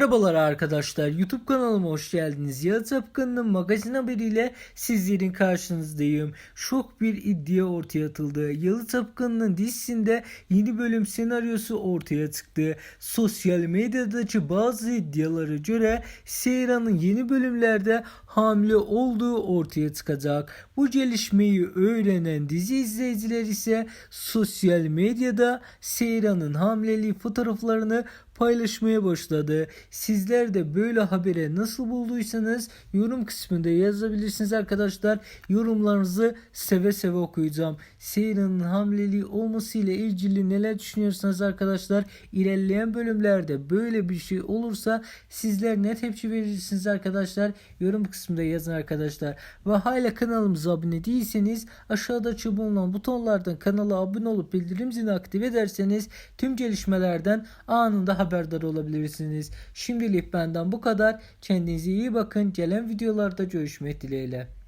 Merhabalar arkadaşlar YouTube kanalıma hoş geldiniz. Yağız Apkan'ın magazin haberiyle sizlerin karşınızdayım. Şok bir iddia ortaya atıldı. Yağız Apkan'ın dizisinde yeni bölüm senaryosu ortaya çıktı. Sosyal medyadaki bazı iddialara göre Seyran'ın yeni bölümlerde hamile olduğu ortaya çıkacak. Bu gelişmeyi öğrenen dizi izleyiciler ise sosyal medyada Seyran'ın hamileliği fotoğraflarını paylaşmaya başladı. Sizler de böyle habere nasıl bulduysanız yorum kısmında yazabilirsiniz arkadaşlar. Yorumlarınızı seve seve okuyacağım. Seyran'ın hamileliği olmasıyla ilgili neler düşünüyorsanız arkadaşlar ilerleyen bölümlerde böyle bir şey olursa sizler ne tepki verirsiniz arkadaşlar yorum kısmında yazın arkadaşlar. Ve hala kanalımıza abone değilseniz aşağıda bulunan butonlardan kanala abone olup bildirim zilini aktif ederseniz tüm gelişmelerden anında haberdar olabilirsiniz. Şimdilik benden bu kadar. Kendinize iyi bakın. Gelen videolarda görüşmek dileğiyle.